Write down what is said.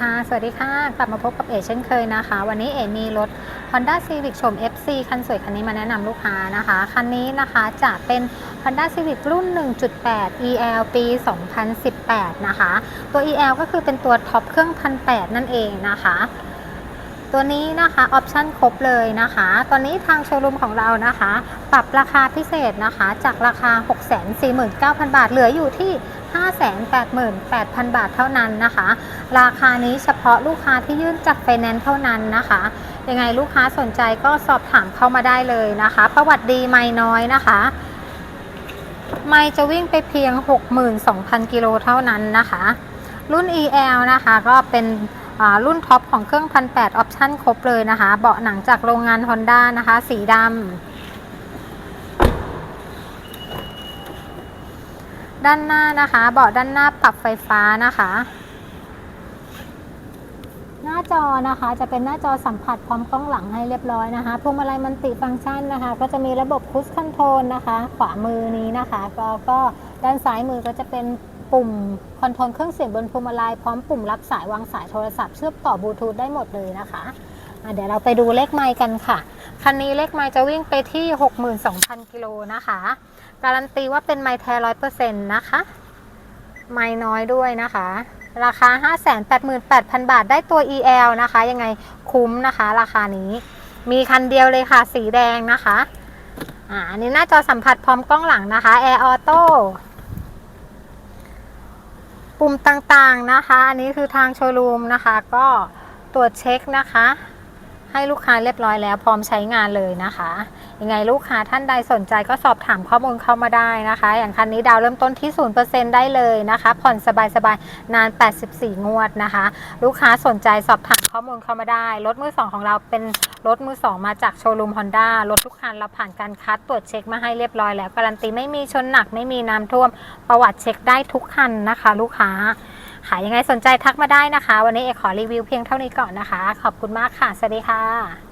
ค่ะ สวัสดีค่ะ กลับมาพบกับเอเช่นเคยนะคะ วันนี้เอมีรถ Honda Civic ชม FC คันสวยคันนี้มาแนะนำลูกค้านะคะ คันนี้นะคะจะเป็น Honda Civic รุ่น 1.8 EL ปี 2018 นะคะ ตัว EL ก็คือเป็นตัวท็อปเครื่อง 1,800 นั่นเองนะคะ ตัวนี้นะคะออปชั่นครบเลยนะคะ ตอนนี้ทางโชว์รูมของเรานะคะ ปรับราคาพิเศษนะคะ จากราคา 649,000 บาท เหลืออยู่ที่ 588,000 บาทเท่านั้นนะคะ ราคานี้เฉพาะลูกค้าที่ยื่นจากไฟแนนซ์เท่านั้นนะคะ ยังไงลูกค้าสนใจก็สอบถามเข้ามาได้เลยนะคะ ประวัติดีไม่น้อยนะคะไม่จะวิ่งไปเพียง 62,000 กิโลเท่านั้นนะคะ รุ่น EL นะคะก็เป็น รุ่นท็อปของเครื่อง1,800ออปชั่นครบเลยนะคะ เบาะหนังจากโรงงาน Honda นะคะ สีดำด้านหน้านะคะ เบาะด้านหน้าปรับไฟฟ้านะคะ หน้าจอนะคะจะเป็นหน้าจอสัมผัสพร้อมกล้องหลังให้เรียบร้อยนะคะพวงมาลัยมันติฟังก์ชันนะคะ ก็จะมีระบบคุชคอนโทรลนะคะ ขวามือนี้นะคะ ก็ก็ด้านซ้ายมือก็จะเป็น ปุ่มคอนโทรลเครื่องเสียงบนพวงมาลัยพร้อมปุ่มรับสายวางสายโทรศัพท์เชื่อมต่อบลูทูธได้หมดเลยนะคะเดี๋ยวเราไปดูเลขไมล์กันค่ะ คันนี้เลขไมล์จะวิ่งไปที่ 62,000 กิโลนะคะ การันตีว่าเป็นไมล์แท้ร้อยเปอร์เซ็นต์นะคะ ไม่น้อยด้วยนะคะ ราคา 588,000 บาทได้ตัว EL นะคะ ยังไงคุ้มนะคะ ราคานี้ มีคันเดียวเลยค่ะ สีแดงนะคะ อ่าอันนี้หน้าจอสัมผัสพร้อมกล้องหลังนะคะ Air Auto ปุ่มต่างๆนะคะ อันนี้คือทางโชว์รูมนะคะ ก็ตรวจเช็คนะคะ ให้ลูกค้าเรียบร้อยแล้วพร้อมใช้งานเลยนะคะ ยังไงลูกค้าท่านใดสนใจก็สอบถามข้อมูลเข้ามาได้นะคะ อย่างคันนี้ดาวเริ่มต้นที่ 0%ได้เลยนะคะ ผ่อนสบายๆ นาน 84 งวดนะคะ ลูกค้าสนใจสอบถามข้อมูลเข้ามาได้ รถมือสองของเราเป็นรถมือสองมาจากโชว์รูมฮอนด้ารถทุกคันเราผ่านการคัดตรวจเช็คมาให้เรียบร้อยแล้ว การันตีไม่มีชนหนักไม่มีน้ำท่วมประวัติเช็คได้ทุกคันนะคะ ลูกค้า ค่ะยังไงสนใจทักมาได้นะคะ วันนี้เอกขอรีวิวเพียงเท่านี้ก่อนนะคะ ขอบคุณมากค่ะ สวัสดีค่ะ